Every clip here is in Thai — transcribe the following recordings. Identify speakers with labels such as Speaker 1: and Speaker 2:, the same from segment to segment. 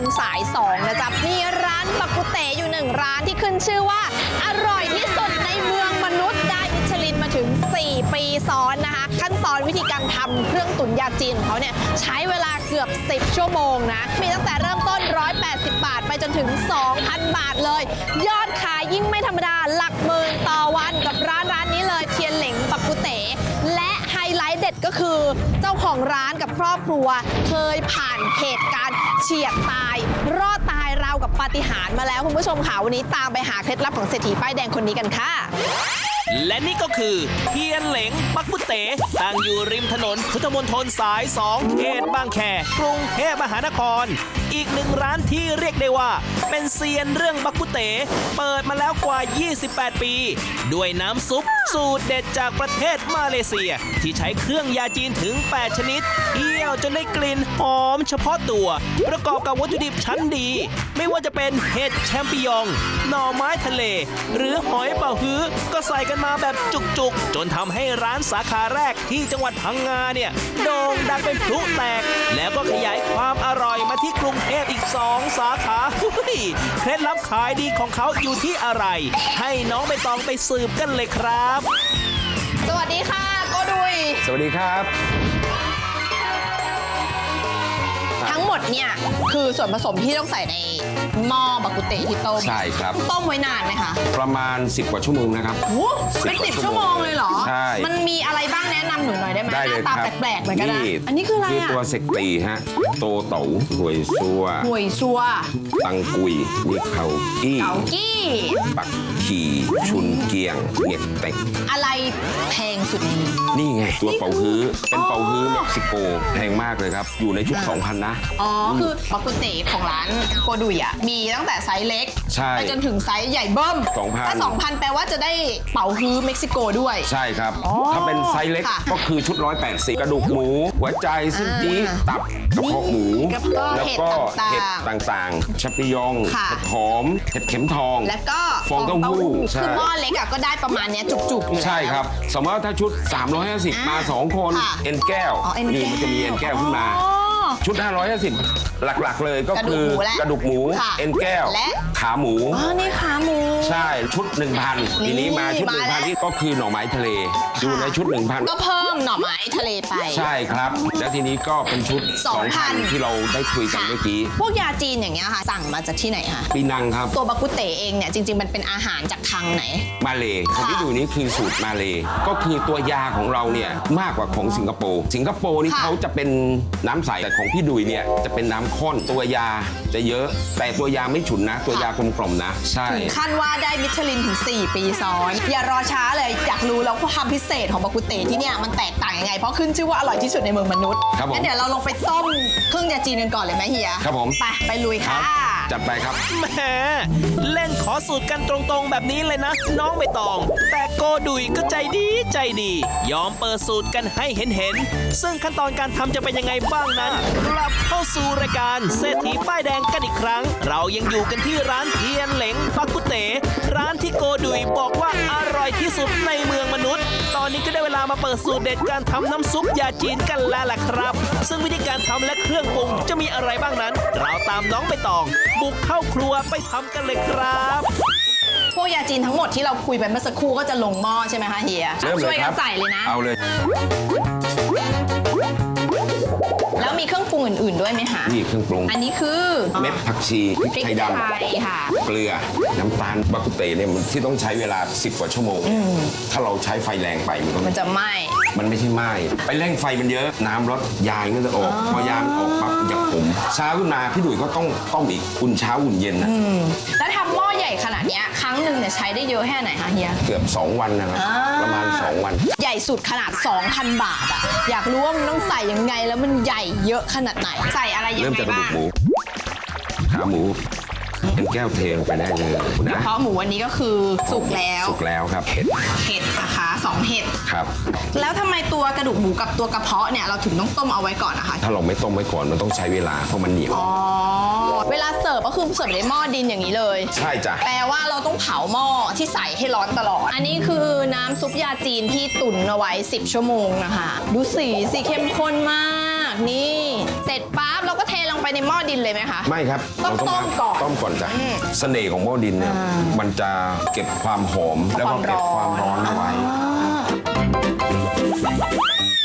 Speaker 1: นสายสองนะจ๊ะมีร้านบักกุเตอยู่หนึ่งร้านที่ขึ้นชื่อว่าอร่อยที่สุดในเมืองมนุษย์ได้มิชลินมาถึง 4 ปีซ้อนนะคะ ขั้นตอนวิธีการทำเครื่องตุ๋นยาจีนของเขาเนี่ยใช้เวลาเกือบ 10 ชั่วโมงนะ มีตั้งแต่เริ่มต้น 180 บาทไปจนถึง 2,000 บาทเลย ยอดขายยิ่งไม่ธรรมดาหลักหมื่นต่อ ก็คือเจ้าของร้านกับครอบครัว เคยผ่านเหตุการณ์เฉียดตาย รอดตายราวกับปาฏิหาริย์มาแล้วคุณผู้ชมค่ะวันนี้ตามไปหาเคล็ดลับของเศรษฐีป้ายแดงคนนี้กันค่ะ
Speaker 2: และนี่ก็คือเทียนเหลงปักกุเตตั้งอยู่ริมถนนพุทธมณฑลสาย 2 เขตบางแคกรุงเทพมหานคร อีกหนึ่งร้านที่เรียกได้ว่า เป็นเซียนเรื่องบักกุเตเปิดมาแล้วกว่า 28 ปี ด้วยน้ำซุปสูตรเด็ดจากประเทศมาเลเซีย ที่ใช้เครื่องยาจีนถึง 8 ชนิดเคี่ยวจนได้กลิ่นหอมเฉพาะตัว ประกอบกับวัตถุดิบชั้นดี ไม่ว่าจะเป็นเห็ดแชมปิญอง หน่อไม้ทะเล หรือหอยเป่าฮื้อก็ใส่กันมาแบบจุกๆ จนทำให้ร้านสาขาแรกที่จังหวัดพังงาเนี่ยโด่งดังเป็นพลุแตก แล้วก็ขยายความอร่อยมาที่กรุงเทพอีก 2 สาขาหุ้ยเคล็ดลับขายดีของเขาอยู่ที่อะไร ให้น้องใบตองไปสืบกันเลยครับ
Speaker 1: สวัสดีค่ะโกดุย
Speaker 3: สวัสดีครับ
Speaker 1: ทั้งหมดเนี่ยคือส่วนผสมที่ต้องใส่ในหม้อบักกุเตที่ต้ม
Speaker 3: ใช่ครับ
Speaker 1: ต้มไว้นานไหมคะ
Speaker 3: ประมาณ 10 กว่าชั่วโมงนะครับ
Speaker 1: โอ้โหเป็น
Speaker 3: 10
Speaker 1: สิบชั่วโมงเลยเหรอ
Speaker 3: ใช่
Speaker 1: มันมีอะไรบ้างแนะนำหนูหน่อยได้ไหม
Speaker 3: ได้
Speaker 1: ห
Speaker 3: เล
Speaker 1: น้ายตา
Speaker 3: ครับ
Speaker 1: แปลกๆเหมือนกันนะอันนี้คืออะไร
Speaker 3: คือ
Speaker 1: อะ
Speaker 3: ตัวเซกตีฮะ โตเต๋าหวยซัว
Speaker 1: หวยซัว
Speaker 3: ตังกุยนี่เขาอี้
Speaker 1: เกากี้
Speaker 3: ปักขีชุนเกียงเงียบเต็ก
Speaker 1: อะไรแพงสุดในนี้
Speaker 3: นี่ไง ตัวเป่าฮื้อ เป็นเป่าฮื้อ
Speaker 1: อ๋อ
Speaker 3: เม็กซิโกแพงมากเลยครับ อยู่ในชุด 2,000 นะ
Speaker 1: อ๋อคือบักกุเตของร้านโกดุยอะมีตั้งแต่ไซส์เล็ก
Speaker 3: ใช่
Speaker 1: ไปจนถึงไซส์ใหญ่เบิ้ม
Speaker 3: 2,000
Speaker 1: ถ้า2,000 แปลว่าจะได้เป๋าฮื้อเม็กซิโกด้วย
Speaker 3: ใช่ครับ
Speaker 1: อ๋อ
Speaker 3: ถ้าเป็นไซส์เล็ก
Speaker 1: ค่ะ
Speaker 3: ก็คือชุด 180 กระดูกหมู หัวใจซึ่งจี้
Speaker 1: อ่า
Speaker 3: ตับกระเพาะหมู
Speaker 1: นี่แล้วก็
Speaker 3: แล้วก็
Speaker 1: เห็
Speaker 3: เห็
Speaker 1: ด
Speaker 3: ด
Speaker 1: ต่างๆ
Speaker 3: ต่างๆ ชัปปิยอง
Speaker 1: ค่ะ
Speaker 3: เห็ดหอม เห็ดเข็มทอง
Speaker 1: แล้วก็
Speaker 3: ฟองเต้าหู้ใช่
Speaker 1: คือหม้อเล็กอะก็ได้ประมาณเนี้ยจุกๆอยู่แล้ว
Speaker 3: ใช่ครับ สมมติว่าถ้าชุด 350 มา 2 คน
Speaker 1: ค่ะ
Speaker 3: เอ็นแก้ว
Speaker 1: อ๋อเอ็นแก้ว
Speaker 3: นี่มันจะมีเอ็นแก้วขึ้นมา
Speaker 1: อ๋อ
Speaker 3: ชุด 550 หลักๆเลยก็
Speaker 1: กระดู
Speaker 3: คื
Speaker 1: ก
Speaker 3: อ
Speaker 1: หมูและ
Speaker 3: กระดูกหมู
Speaker 1: ค่ะ
Speaker 3: เอ็นแก้ว
Speaker 1: และ
Speaker 3: ขาหมู
Speaker 1: อ๋อ นี่ขาหมู
Speaker 3: ใช่ชุด 1,000ทีนี้มาชุด
Speaker 1: มาแล้ว
Speaker 3: 1,000ที่ก็คือหน่อไม้ทะเล อยู่ในชุด1,000
Speaker 1: ก็เพิ่มหน่อไม้ทะเลไป
Speaker 3: ใช่ครับ แล้วทีนี้ก็เป็นชุด
Speaker 1: 2,000
Speaker 3: 2,000 ที่เราได้คุยกัน
Speaker 1: ค่ะ
Speaker 3: เมื่อกี้
Speaker 1: พวกยาจีนอย่างเงี้ยค่ะ สั่งมาจากที่ไหนคะ
Speaker 3: ปีนังครับ
Speaker 1: ตัวบักกุเตเองเนี่ยจริง ๆ มันเป็นอาหารจากทางไหน
Speaker 3: มาเลคนที่ดูนี้คือสูตรมาเลก็คือตัวยาของเราเนี่ยมากกว่าของสิงคโปร์สิงคโปร์นี่
Speaker 1: ค่ะ
Speaker 3: เขาจะเป็นน้ำใสแต่ของพี่ดุยเนี่ยจะเป็นน้ำข้น ตัวยาจะเยอะ แต่ตัวยาไม่ฉุนนะ ตัวยากลมๆนะ ใช่
Speaker 1: ถึงขั้นว่าได้มิชลินถึง 4 ปีซ้อน อย่ารอช้าเลยอยากรู้แล้วความพิเศษของบักกุเตที่เนี่ยมันแตกต่างยังไง เพราะขึ้นชื่อว่าอร่อยที่สุดในเมืองมนุษย์
Speaker 3: ครับผม
Speaker 1: งั้นเดี๋ยวเราลงไปต้มเครื่องยาจีนกันก่อนเลยไหมเฮีย
Speaker 3: ครับผม
Speaker 1: ไปไปลุย
Speaker 3: ครั
Speaker 1: ค่ะ
Speaker 3: บ จัดไปครับ
Speaker 2: แหมเล่นขอสูตรกันตรงๆแบบนี้เลยนะ น้องใบตอง แต่โกดุยก็ใจดีใจดี ยอมเปิดสูตรกันให้เห็นๆซึ่งขั้นตอนการทำจะเป็นยังไงบ้างนั้นกลับเข้าสู่รายการเศรษฐีป้ายแดงกันอีกครั้ง เรายังอยู่กันที่ร้านเทียนเหล มาเปิดสูตรเด็ดการทำน้ำซุปยาจีนกันแล้วล่ะครับ ซึ่งวิธีการทำและเครื่องปรุงจะมีอะไรบ้างนั้น เราตามน้องใบตอง บุกเข้าครัวไปทำกันเลยครับ
Speaker 1: พวกยาจีนทั้งหมดที่เราคุยไปเมื่อสักครู่ก็จะลงหม้อใช่ไหมคะเฮีย
Speaker 3: เริ่มเล
Speaker 1: ช่วย
Speaker 3: ยค
Speaker 1: กั
Speaker 3: รั
Speaker 1: น
Speaker 3: บ
Speaker 1: ใส่เลยนะ
Speaker 3: เอาเลย
Speaker 1: แล้วมีเครื่องปรุงอื่นๆด้วยไหมคะ
Speaker 3: นี่เครื่องปรุง
Speaker 1: อันนี้คือ
Speaker 3: เม็ดผักชีพริก
Speaker 1: พริก
Speaker 3: ไทยด
Speaker 1: ไทยค่ะำ
Speaker 3: เกลือน้ำตาลบากุเตเนี่ยมันที่ต้องใช้เวลา 10 กว่าชั่วโมง ถ้าเราใช้ไฟแรงไปมันก็
Speaker 1: มันจะไหม้
Speaker 3: มันไม่ใช่ไหม้ไปเร่งไฟมันเยอะน้ำรสยางก็จะออก พอยางออกปั๊บมันจะขมเช้าขึ้นมาพี่ดุยก็ต้องต้มอีกอุ่นเช้าอุ่นเย็นนะ
Speaker 1: แล้วทำหม้อใหญ่ขนาดเนี้ยครั้งหนึ่งเนี่ยใช้ได้เยอะแค่ไหนคะเฮีย
Speaker 3: เกือบ 2 วันนะครับ
Speaker 1: อ่า
Speaker 3: ประมาณ 2 วัน
Speaker 1: ใหญ่สุดขนาด 2,000 บาทอะอยากรู้ว่ามันต้องใส่ยังไงแล้วมันใหญ่เยอะขนาดไหน ใส่อะไรยัง
Speaker 3: เริ่ม
Speaker 1: ไง
Speaker 3: จากกระดู
Speaker 1: บ้ากง
Speaker 3: หมูขาหมูเป็นแก้วเทลงไปได้เลย
Speaker 1: กระ
Speaker 3: นะ
Speaker 1: เพาะหมูวันนี้ก็คือสุกแล้ว
Speaker 3: สุกแล้วครับเห็ด
Speaker 1: เห็ดนะคะสองเห็ด
Speaker 3: ครับ
Speaker 1: แล้วทำไมตัวกระดูกหมูกับตัวกระเพาะเนี่ยเราถึงต้องต้มเอาไว้ก่อนนะคะ
Speaker 3: ถ้าเราไม่ต้มไว้ก่อนมันต้องใช้เวลาเพราะมันเหนียว
Speaker 1: อ๋อ เวลาเสิร์ฟก็คือเสิร์ฟในหม้อดินอย่างนี้เลย
Speaker 3: ใช่จ้ะ
Speaker 1: แปลว่าเราต้องเผาหม้อที่ใส่ให้ร้อนตลอด อันนี้คือน้ำซุปยาจีนที่ตุ๋นเอาไว้ 10 ชั่วโมงนะคะ ดูสีสีเข้มข้นมาก นี่ เสร็จปั๊บเราก็เทลงไปในหม้อดินเลยไหมคะ
Speaker 3: ไม่ครับ
Speaker 1: ต้อง
Speaker 3: เรา
Speaker 1: ต้มก่อน
Speaker 3: ต้มก่อนจ้ะ
Speaker 1: อืม
Speaker 3: เสน่ห์ของหม้อดินเนี่ยมันจะเก็บความหอมแล้วก็เก็บความร้อนเอาไว้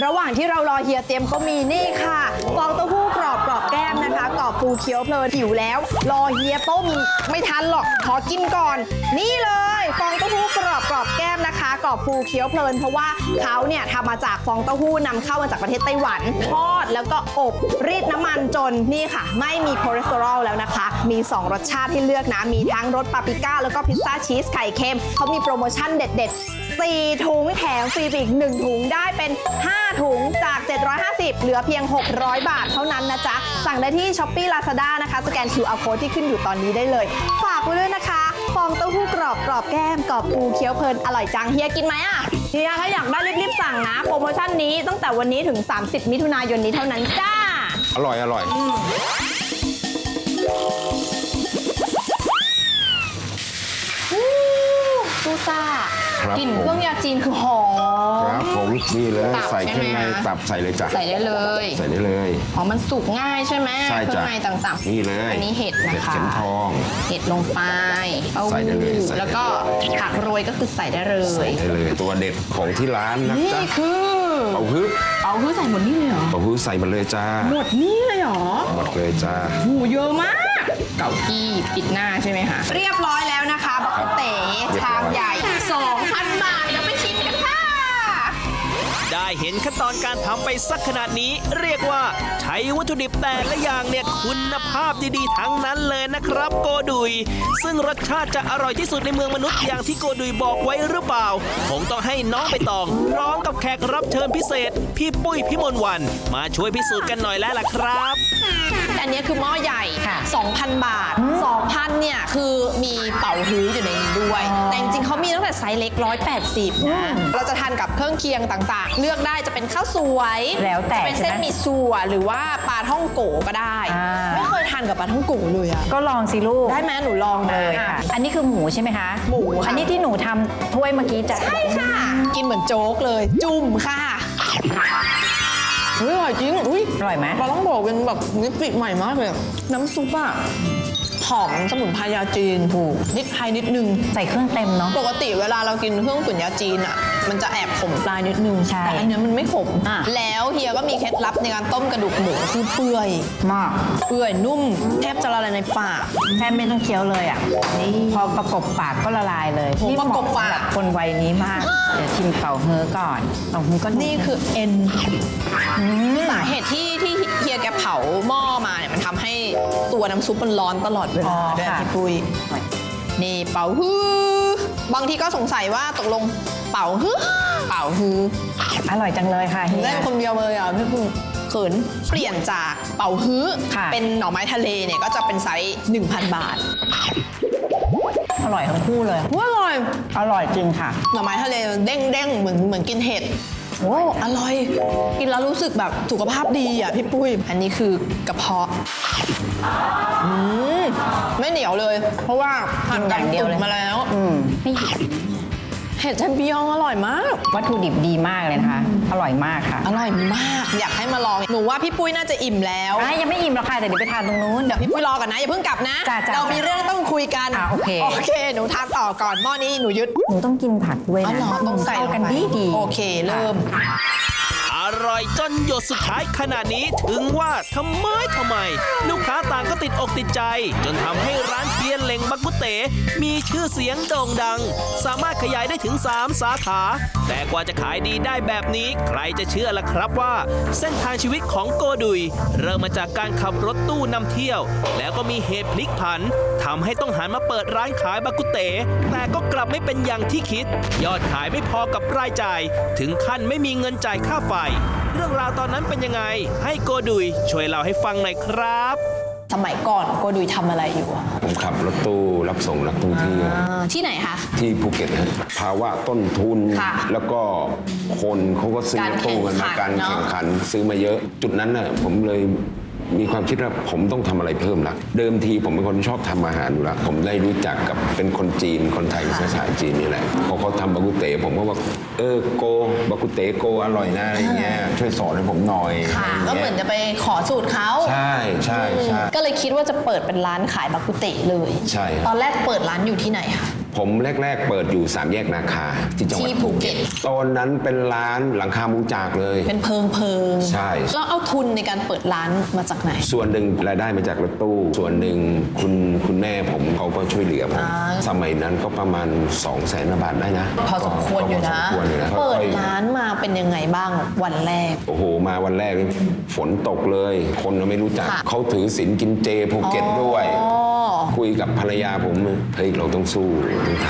Speaker 1: ระหว่างที่เรารอเฮียเตรียมก็มีนี่ค่ะฟองเต้าหู้กรอบกรอบแก้มนะคะกรอบฟูเคี้ยวเพลินหิวแล้ว รอเฮียต้มไม่ทันหรอกขอกินก่อน นี่เลยฟองเต้าหู้กรอบกรอบแก้มนะคะ กรอบฟูเคี้ยวเพลินเพราะว่าเขาเนี่ยทำมาจากฟองเต้าหู้นำเข้ามาจากประเทศไต้หวันทอดแล้วก็อบรีดน้ำมันจนนี่ค่ะ ไม่มีคอเลสเตอรอลแล้วนะคะ มี 2 รสชาติให้เลือกนะ มีทั้งรสปาปริก้า แล้วก็พิซซ่าชีสไข่เค็มเขามีโปรโมชั่นเด็ด ๆ 4 ถุงแถมฟรีอีก 1 ถุงได้เป็น 5 ถุงจาก 750 เหลือเพียง 600 บาทเท่านั้นนะจ๊ะ สั่งได้ที่ s h อ p e e Lazada นะคะ สแกน QR Code ที่ขึ้นอยู่ตอนนี้ได้เลย ฝากไว้ด้วยนะ ฟองเต้าหู้กรอบกรอบแก้มกรอบปูเคี้ยวเพลินอร่อยจังเฮียกินไหมอะเฮียถ้าอยากได้รีบๆสั่งนะโปรโมชั่นนี้ตั้งแต่วันนี้ถึง 30 มิถุนายนนี้เท่านั้นจ้า
Speaker 3: อร่อยอร่อย
Speaker 1: ซูซ่า
Speaker 3: ครับ
Speaker 1: กลิ่น
Speaker 3: ผม
Speaker 1: เครื่องยาจีนคือหอม
Speaker 3: ครับผม นี่เลย
Speaker 1: ตับ
Speaker 3: ใส่เครื่องใน
Speaker 1: ใช่ไหมคะ
Speaker 3: ตับใส่เลยจ้ะ
Speaker 1: ใส่ได้เลย
Speaker 3: ใส่ได้เลย
Speaker 1: อ๋อ มันสุกง่ายใช่ไหม
Speaker 3: ใช่
Speaker 1: เครื่
Speaker 3: จ้ะ
Speaker 1: องในต่างๆ
Speaker 3: นี่เลย
Speaker 1: อันนี้เห็ดนะคะ
Speaker 3: เข็มทอง
Speaker 1: เห็ดลงไปเอา
Speaker 3: ใส่ได้เลยใส่ได้เลย
Speaker 1: แล้วก็ผักโรยก็คือใส่ได้เลย
Speaker 3: ใส่ได้เลย ตัวเด็ดของที่ร้านนะ
Speaker 1: นี่
Speaker 3: จ๊ะ
Speaker 1: คือ
Speaker 3: เป่าฮึบ
Speaker 1: เอาคือใส่หมดนี่เลยเหรอ
Speaker 3: เป่าฮึบใส่มาเลยจ้า
Speaker 1: หมดนี่เลยเหรอ
Speaker 3: หมดเลยจ้า
Speaker 1: หูเยอะมาก เก่ากี้ปิดหน้าใช่ไหมคะ เรียบร้อยแล้วนะคะบักเต๋ชามใหญ่ 2,000 บา ได้
Speaker 2: เห็นขั้นตอนการทำไปสักขนาดนี้เรียกว่าใช้วัตถุดิบแต่ละอย่างเนี่ยคุณภาพดีๆ ทั้งนั้นเลยนะครับโกดุย ซึ่งรสชาติจะอร่อยที่สุดในเมืองมนุษย์อย่างที่โกดุยบอกไว้หรือเปล่าคงต้องให้น้องไปตองร้องกับแขกรับเชิญพิเศษ พี่ปุ้ยพี่มนวัน มาช่วยพิสูจน์กันหน่อยแล้วล่ะครับ
Speaker 1: อันนี้คือหม้อใหญ่
Speaker 4: ค่ะ
Speaker 1: 2,000 บาท2,000เนี่ยคือมีเป่าฮื้ออยู่ในนี้ด้วยแต่จริงๆเขามีตั้งแต่ไซส์เล็ก 180นะเราจะทานกับเครื่องเคียงต่างๆ เลือกได้จะเป็นข้าวสวย
Speaker 4: แล้วแต่
Speaker 1: จะเป็นเส้น
Speaker 4: ใช่ไหม
Speaker 1: หมี่สัวหรือว่าปลาท่องโกก็ได้
Speaker 4: อ่า
Speaker 1: ไม่เคยทานกับปลาท่องโกเลยอะ
Speaker 4: ก็ลองสิลูก
Speaker 1: ได้ไหมหนูลอง
Speaker 4: เล
Speaker 1: นะ
Speaker 4: ยค่ะ อันนี้คือหมูใช่ไหมคะ
Speaker 1: หมูค่ะ
Speaker 4: อันนี้ที่หนูทำถ้วยเมื่อกี้จะ
Speaker 1: ใช่ค่ะ กินเหมือนโจ๊กเลย จุ่มค่ะ เฮ้ยอร่อยจริงอุ้ย
Speaker 4: อร่อยไหม
Speaker 1: เราต้องบอกเป็นแบบนิติใหม่มากเลย น้ำซุปอะ หอมสมุนไพรยาจีนถูกนิดไทยนิดนึง
Speaker 4: ใส่เครื่องเต็มเนาะ
Speaker 1: ปกติเวลาเรากินเครื่องตุ๋นยาจีนอะมันจะแอบขมปลายนิดนึง
Speaker 4: ใช่
Speaker 1: แต่อันเนี้ยมันไม่ขม
Speaker 4: อะ
Speaker 1: แล้วเฮียก็มีเคล็ดลับในการต้มกระดูกหมูคือเปื่อย
Speaker 4: มาก
Speaker 1: เปื่อยนุ่มแทบจะละลายในปาก
Speaker 4: แทบไม่ต้องเคี้ยวเลยอะ พอประกบปากก็ละลายเลย
Speaker 1: โอ้
Speaker 4: นี่
Speaker 1: ประกบปาก
Speaker 4: เหมะสำหรับคนวัยนี้มาก เดี๋ยวชิมเป่าเฮอก่อนเป่าเฮอก็
Speaker 1: นี่คือเอ็น สาเหตุที่ที่เฮี ยแกเผาหม้อมาเนี่ยมันทำให้ตัวน้ำซุปมันร้อนตลอดเวลาด้วยพี่ปุ้ยนี่เป่าฮือบางทีก็สงสัยว่าตกลงเป่าฮือเป่าฮือ
Speaker 4: อร่อยจังเลยค่ะเฮีย
Speaker 1: เล่นคนเดียวเลยอะพี่ปุ้ยเขินเปลี่ยนจากเป่าฮื้อ
Speaker 4: ค่ะ
Speaker 1: เป็นหน่อไม้ทะเลเนี่ยก็จะเป็นไซส์1,000 บาท
Speaker 4: อร่อยทั้งคู่เลย
Speaker 1: ว้าอร่อย
Speaker 4: อร่อยจริงค่ะ
Speaker 1: หน่อไม้ทะเลเด้งเด้งๆเหมือนเหมือนกินเห็ด โอ้อร่อย กินแล้วรู้สึกแบบสุขภาพดีอะพี่ปุ้ย อันนี้คือกระเพาะอืมไม่เหนียวเลย เพราะว่าผ่าน
Speaker 4: กินอย่างเดียวเลย
Speaker 1: ตุ๋นมาแล้ว
Speaker 4: อืมนี่
Speaker 1: เห็ ดแชมปิญองอร่อยมาก
Speaker 4: วัตถุดิบดีมากเลยนะคะ อร่อยมากค่ะ
Speaker 1: อร่อยมาก อยากให้มาลอง หนูว่าพี่ปุ้ยน่าจะอิ่มแล้ว
Speaker 4: อะยังไม่อิ่มหรอกค่ะแต่เดี๋ยวไปทานตรงนู้น
Speaker 1: เดี๋ยวพี่ปุ้ยรอกันนะอย่าเพิ่งกลับนะ
Speaker 4: จ้ะจ้ะ
Speaker 1: เรามีเรื่องต้องคุยกัน
Speaker 4: อะโอเค
Speaker 1: โอเค หนูทานต่อก่อนหม้อนี้หนูยึด
Speaker 4: หนูต้องกินผักด้วย
Speaker 1: อ๋อ
Speaker 4: นะ
Speaker 1: เหรอต้องใส่
Speaker 4: เข้ากัน
Speaker 1: ไป
Speaker 4: ดีดี
Speaker 1: โอเคเริ่ม
Speaker 2: ร่อยจนหยดสุดท้ายขนาดนี้ถึงว่าทำไมทำไม ลูกค้าต่างก็ติดอกติดใจ จนทำให้ร้านเทียนเหล็งบักกุเต มีชื่อเสียงโด่งดัง สามารถขยายได้ถึง 3 สาขา แต่กว่าจะขายดีได้แบบนี้ ใครจะเชื่อล่ะครับว่า เส้นทางชีวิตของโกดุย เริ่มมาจากการขับรถตู้นำเที่ยว แล้วก็มีเหตุพลิกผันทำให้ต้องหันมาเปิดร้านขายบักกุเต แต่ก็กลับไม่เป็นอย่างที่คิด ยอดขายไม่พอกับรายจ่าย ถึงขั้นไม่มีเงินจ่ายค่าไฟ รื่องราวตอนนั้นเป็นยังไง ให้โกดุยช่วยเล่าให้ฟังหน่อยครับ
Speaker 1: สมัยก่อนโกดุยทำอะไรอยู่อะ
Speaker 3: ผมขับรถตู้รับส่งนักท่องเที่ยว
Speaker 1: อ่าที่ไหนคะ
Speaker 3: ที่ภูเก็ตนะภาวะต้นทุน
Speaker 1: ค่ะ
Speaker 3: แล้วก็คนเขาก็ซื้อ
Speaker 1: การ
Speaker 3: รถตู้กันมา
Speaker 1: แข่
Speaker 3: การ
Speaker 1: งขันเนอะ
Speaker 3: แข่งขัน ซื้อมาเยอะ จุดนั้นน่ะผมเลย มีความคิดว่าผมต้องทำอะไรเพิ่มละเดิมทีผมเป็นคนชอบทำอาหารอยู่แล้วผมได้รู้จักกับเป็นคนจีนคนไทยเชื้อสายจีนนี่แหละพอเขาทำบากุเตผมก็ว่าเออโกบากุเตโกอร่อยนะอะไรเงี้ยช่วยสอนให้ผมหน่อย
Speaker 1: ค่ะ
Speaker 3: อะไร
Speaker 1: ก็
Speaker 3: งี้ย
Speaker 1: เหมือนจะไปขอสูตรเขา
Speaker 3: ใช่ใช่ใช่
Speaker 1: ก็เลยคิดว่าจะเปิดเป็นร้านขายบักกุเตะเลย
Speaker 3: ใช่ครับ
Speaker 1: ตอนแรกเปิดร้านอยู่ที่ไหนคะ
Speaker 3: ผมแรก ๆ เปิดอยู่สามแยกนาคาที่จังหวัด
Speaker 1: ที่ภูเก็ต
Speaker 3: ตอนนั้นเป็นร้านหลังคามุงจากเลย
Speaker 1: เป็นเพิงเพิงๆ
Speaker 3: ใช่
Speaker 1: แล้วเอาทุนในการเปิดร้านมาจากไหน
Speaker 3: ส่วนหนึ่งรายได้มาจากรถตู้ ส่วนหนึ่งคุณคุณแม่ผมเขาก็ช่วยเหลือผม
Speaker 1: อ่า
Speaker 3: สมัยนั้นก็ประมาณ2องแสนบาทได้นะ
Speaker 1: พอสมควรอยู่
Speaker 3: พ
Speaker 1: นะ
Speaker 3: สมควรอยู่นะ
Speaker 1: เปิด
Speaker 3: ค่อยๆ
Speaker 1: ร้านมาเป็นยังไงบ้างวันแรก
Speaker 3: โอ้โห มาวันแรกนี่ฝนตกเลย คนไม่รู้จัก
Speaker 1: ค่ะ
Speaker 3: เขาถือศีลกินเจภูเก็ตด้วย
Speaker 1: อ๋อ
Speaker 3: คุยกับภรรยาผมเฮ้ยเราต้องสู้ต้องท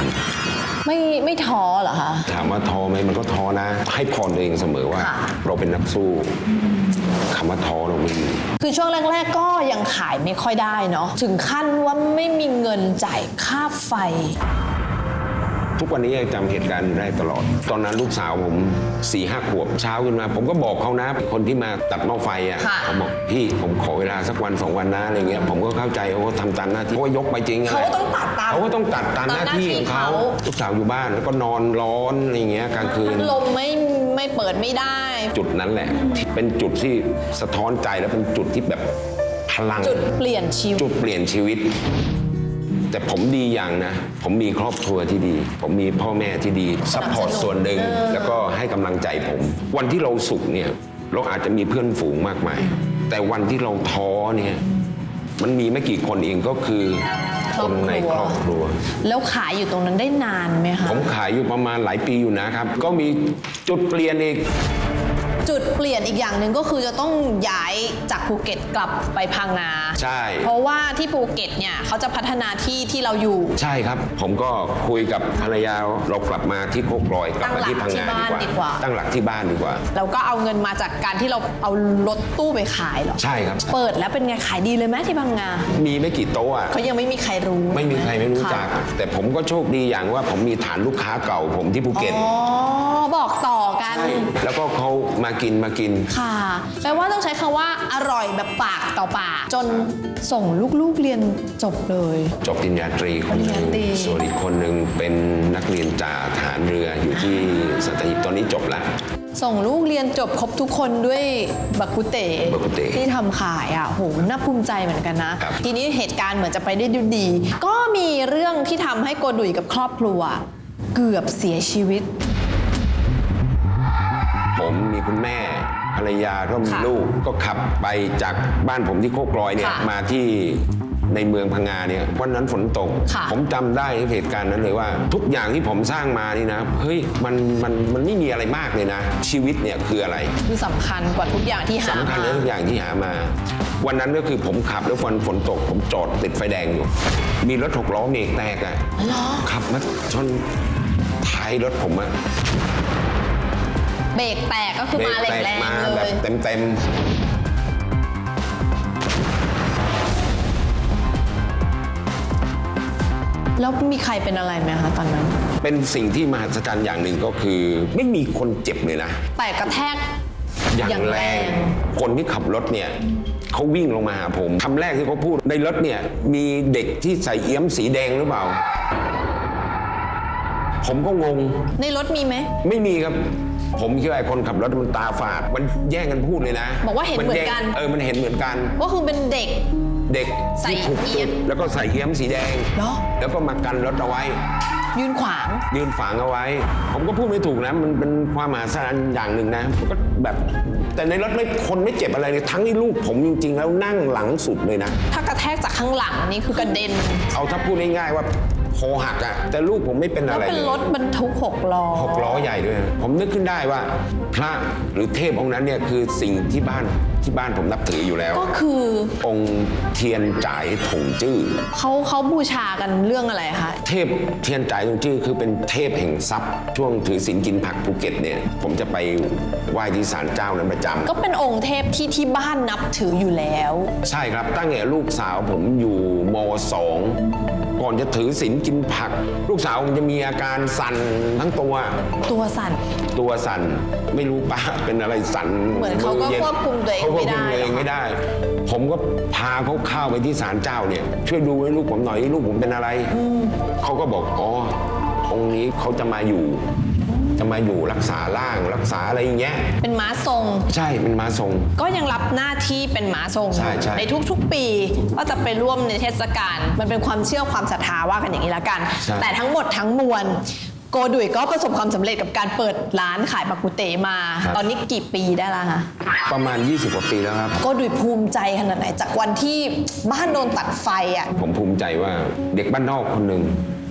Speaker 1: ไม่ไม่ท้อเหรอคะำ
Speaker 3: ถามว่าท้อไหมมันก็ท้อนะ ให้พรตัวเองเสมอว่า
Speaker 1: ค่ะ
Speaker 3: เราเป็นนักสู้คำว่าท้อเราไม่มี
Speaker 1: คือช่วงแรก ๆ ก็ยังขายไม่ค่อยได้เนาะถึงขั้นว่าไม่มีเงินจ่ายค่าไฟ
Speaker 3: ทุกวันนี้ยังจำเหตุการณ์ได้ตลอด ตอนนั้นลูกสาวผมสี่ห้าขวบเช้าขึ้นมา ผมก็บอกเขานะคนที่มาตัดหม้อไฟอะ
Speaker 1: ค่ะ
Speaker 3: ผมบอกพี่ผมขอเวลาสักวันสองวันนะอะไรเงี้ยผมก็เข้าใจเขาก็ทำตามหน้าที่เขาก็ยกไปจริง
Speaker 1: เขาก็ต้องตัดตาม
Speaker 3: เขาก็ต้องตัดตามหน้าที่ของเขา
Speaker 1: ตามหน้าที่เขา
Speaker 3: ลูกสาวอยู่บ้านแล้วก็นอนร้อนอะไรเงี้ยกลางคืน
Speaker 1: ลมไม่ไม่เปิดไม่ได้
Speaker 3: จุดนั้นแหละที่เป็นจุดที่สะท้อนใจและเป็นจุดที่แบบพลัง
Speaker 1: จุดเปลี่ยนชีวิต
Speaker 3: จุดเปลี่ยนชีวิต แต่ผมดีอย่างนะ ผมมีครอบครัวที่ดี ผมมีพ่อแม่ที่ดีซัพพอร์ต
Speaker 1: สนับสนุน
Speaker 3: ส่วนหนึ่ง
Speaker 1: เออ
Speaker 3: แล้วก็ให้กำลังใจผม วันที่เราสุขเนี่ยเราอาจจะมีเพื่อนฝูงมากมาย แต่วันที่เราท้อเนี่ยมันมีไม่กี่คนเองก็คือคนในครอบครัว
Speaker 1: แล้วขายอยู่ตรงนั้นได้นานไหมคะ
Speaker 3: ผมขายอยู่ประมาณหลายปีอยู่นะครับ ก็มีจุดเปลี่ยนอีก
Speaker 1: จุดเปลี่ยนอีกอย่างหนึ่งก็คือจะต้องย้ายจากภูเก็ตกลับไปพังงา
Speaker 3: ใช่
Speaker 1: เพราะว่าที่ภูเก็ตเนี่ยเขาจะพัฒนาที่ที่เราอยู่
Speaker 3: ใช่ครับ ผมก็คุยกับภรรยาเรากลับมาที่โคกลอยกลับมาที่พังงา
Speaker 1: ตั้งหลักที่บ้านดีกว่า
Speaker 3: ตั้งหลักที่บ้านดีกว่า
Speaker 1: เราก็เอาเงินมาจากการที่เราเอารถตู้ไปขายเหรอ
Speaker 3: ใช่ครับ
Speaker 1: เปิดแล้วเป็นไงขายดีเลยไหมที่พังงา
Speaker 3: มีไม่กี่โต๊ะอะ
Speaker 1: เขายังไม่มีใครรู้
Speaker 3: ไม่มีใครไม่รู้จัก
Speaker 1: ค่ะ
Speaker 3: แต่ผมก็โชคดีอย่างว่าผมมีฐานลูกค้าเก่าผมที่ภูเก็ต
Speaker 1: อ๋อบอกต่อกัน
Speaker 3: ใช่แล้วก็เขามากินมากิน
Speaker 1: ค่ะ แปลว่าต้องใช้คำว่าอร่อยแบบปากต่อปาก จนส่งลูกๆเรียนจบเลย
Speaker 3: จบปริญญาตรีคนหนึ่ง
Speaker 1: ปริญญาตรี
Speaker 3: ส่วนอีกคนหนึ่งเป็นนักเรียนจ่าฐานเรืออยู่ที่สัตหีบตอนนี้จบแล้ว
Speaker 1: ส่งลูกเรียนจบครบทุกคนด้วยบักกุเต
Speaker 3: บักกุเต
Speaker 1: ที่ทำขายอะโหน่าภูมิใจเหมือนกันนะ
Speaker 3: ครับ
Speaker 1: ทีนี้เหตุการณ์เหมือนจะไปได้ดีก็มีเรื่องที่ทำให้โกดุยกับครอบครัว เกือบเสียชีวิต
Speaker 3: ผมมี คุณแม่ภรรยาก็มี
Speaker 1: ค่ะ
Speaker 3: ลูกก็ขับไปจากบ้านผมที่โคกลอยเนี่ย
Speaker 1: ค่ะ
Speaker 3: มาที่ในเมืองพังงาเนี่ยวันนั้นฝนตก
Speaker 1: ค่ะ
Speaker 3: ผมจำได้เหตุการณ์นั้นเลยว่า ทุกอย่างที่ผมสร้างมานี่นะเฮ้ยมันมันมันไม่มีอะไรมากเลยนะ ชีวิตเนี่ยคืออะไร
Speaker 1: คือสำคัญกว่าทุกอย่างที่หา
Speaker 3: สำคัญ
Speaker 1: มา
Speaker 3: และทุกอย่างที่หามา วันนั้นก็คือผมขับแล้ววันฝนตก ผมจอดติดไฟแดงอยู่ มีรถหกล้อเบรกแตกอะ
Speaker 1: เหรอ
Speaker 3: ขับมาชนท้ายรถผมอะ
Speaker 1: เบรกแตกก็คือมา
Speaker 3: เบรก
Speaker 1: แร
Speaker 3: แตก
Speaker 1: ง
Speaker 3: มา
Speaker 1: ๆ
Speaker 3: แบ
Speaker 1: เล
Speaker 3: บ
Speaker 1: ย
Speaker 3: เต็ม
Speaker 1: แล้วมีใครเป็นอะไรไหมคะตอนนั้น
Speaker 3: ๆเป็นสิ่งที่มหัศจรรย์อย่างหนึ่งก็คือ ไม่มีคนเจ็บเลยนะ
Speaker 1: แต่กระแทก
Speaker 3: อย่างแรงคนที่ขับรถเนี่ยเขาวิ่งลงมาหาผมคำแรกที่เขาพูดในรถเนี่ยมีเด็กที่ใส่เอี้ยมสีแดงหรือเปล่า ผมก็งง
Speaker 1: ในรถมีไหม
Speaker 3: ไม่มีครับ ผมคิดว่าไอ้คนขับรถมันตาฝาด มันแย่งกันพูดเลยนะ
Speaker 1: บอกว่าเห็นเหมือนกัน
Speaker 3: แย่งเออมันเห็นเหมือนกัน
Speaker 1: ก็คือเป็นเด็ก
Speaker 3: เด็ก
Speaker 1: ใส่
Speaker 3: ที่ถูก
Speaker 1: เอี้
Speaker 3: จุ
Speaker 1: ย
Speaker 3: ด
Speaker 1: ม
Speaker 3: แล้วก็ใส่เอี้ยมสีแดง
Speaker 1: เหรอ
Speaker 3: แล้วก็มากันรถเอาไว้
Speaker 1: ยืนขวาง
Speaker 3: ยืนฝังเอาไว้ ผมก็พูดไม่ถูกนะ มันเป็นความมหัศจรรย์อย่างหนึ่งนะผมก็แบบ แต่ในรถไม่คนไม่เจ็บอะไรเลยทั้งที่ลูกผมจริงๆ แล้วนั่งหลังสุดเลยนะ
Speaker 1: ถ้ากระแทกจากข้างหลังนี่คือกระเด็น
Speaker 3: เอาถ้าพูดง่ายๆว่า คอหักอะแต่ลูกผมไม่เป็น
Speaker 1: แล้
Speaker 3: อะ
Speaker 1: ว
Speaker 3: ไร
Speaker 1: เป็น
Speaker 3: เลย
Speaker 1: รถบรรทุกหกล้อ
Speaker 3: หกล้อใหญ่ด้วยนะผมนึกขึ้นได้ว่า พระหรือเทพองค์นั้นเนี่ยคือสิ่งที่บ้านที่บ้านผมนับถืออยู่แล้ว
Speaker 1: ก็คือ
Speaker 3: องค์เทียนจ่ายถงจื้อ
Speaker 1: เขาเขาบูชากันเรื่องอะไรคะ
Speaker 3: เทพเทียนจ่ายถงจื้อคือเป็นเทพแห่งทรัพย์ ช่วงถือศีลกินผักภูเก็ตเนี่ย ผมจะไปไหว้ที่ศาลเจ้านั้นประจำ
Speaker 1: ก็เป็นองค์เทพที่ที่บ้านนับถืออยู่แล้ว
Speaker 3: ใช่ครับตั้งแต่ลูกสาวผมอยู่มสอง ก่อนจะถือศีลกินผัก ลูกสาวผมจะมีอาการสั่นทั้งตัว
Speaker 1: ตัวสั่น
Speaker 3: ตัวสั่นไม่รู้ป้าเป็นอะไรสั่น
Speaker 1: เหมือนเขาก็
Speaker 3: ย็
Speaker 1: ควบคุมตัวเอง
Speaker 3: ขาควบ
Speaker 1: ไม่ได้
Speaker 3: คุตัวเองไม่ได้ ผมก็พาเขาเข้าไปที่ศาลเจ้าเนี่ย ช่วยดูให้ลูกผมหน่อยลูกผมเป็นอะไรเขาก็บอกอ๋อองค์นี้เขาจะมาอยู่จะ มาอยู่รักษาร่างรักษาอะไรอย่างเงี้ย
Speaker 1: เป็นม้าทรง
Speaker 3: ใช่เป็นมาทรง
Speaker 1: ก็ยังรับหน้าที่เป็นหมาทรง
Speaker 3: ใช่ใช่
Speaker 1: ทุกๆ ปี ก็จะไปร่วมในเทศกาลมันเป็นความเชื่อความศรัทธาว่ากันอย่างนี้ละกัน
Speaker 3: ใช่
Speaker 1: แต่ทั้งหมดทั้งมวลโกดุยก็ประสบความสำเร็จกับการเปิดร้านขายบักกุเตมา ตอนนี้กี่ปีได้แล้วคะ
Speaker 3: ประมาณ 20 กว่าปีแล้วครับ
Speaker 1: โกดุยภูมิใจขนาดไหนจากวันที่บ้านโดนตัดไฟอะ
Speaker 3: ผมภูมิใจว่าเด็กบ้านนอกคนหนึ่ง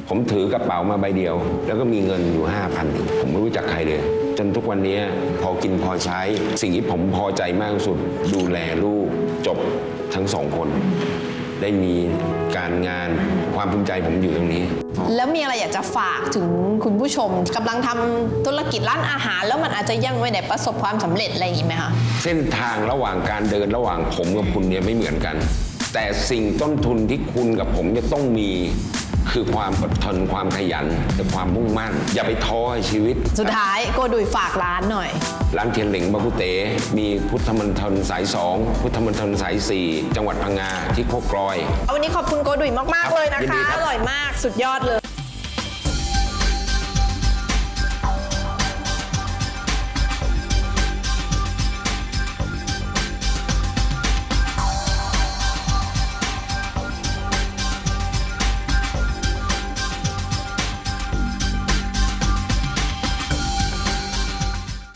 Speaker 3: ผมถือกระเป๋ามาใบเดียว แล้วก็มีเงินอยู่ห้าพันผมไม่รู้จักใครเลย จนทุกวันนี้พอกินพอใช้ สิ่งที่ผมพอใจมากที่สุด ดูแลลูกจบทั้งสองคน ได้มีการงานความภูมิใจผมอยู่ตรงนี้
Speaker 1: แล้วมีอะไรอยากจะฝากถึงคุณผู้ชมกำลังทำธุรกิจร้านอาหาร แล้วมันอาจจะยังไม่ได้ประสบความสำเร็จอะไรอย่างนี้ไหมคะ
Speaker 3: เส้นทางระหว่างการเดินระหว่างผมกับคุณเนี่ยไม่เหมือนกัน แต่สิ่งต้นทุนที่คุณกับผมจะต้องมี คือความอดทนความขยันและความมุ่งมั่น อย่าไปท้อในชีวิต
Speaker 1: สุดท้ายโกดุยฝากร้านหน่อย
Speaker 3: ร้านเทียนเหลงบากุเต มีพุทธมณฑลสาย 2 พุทธมณฑลสาย 4 จังหวัดพังงาที่โคกรอย
Speaker 1: เอาวันนี้ขอบคุณโกดุยมาก ๆ เลยนะ
Speaker 3: ยินดี
Speaker 1: คะ
Speaker 3: ครับ
Speaker 1: อร่อยมากสุดยอดเลย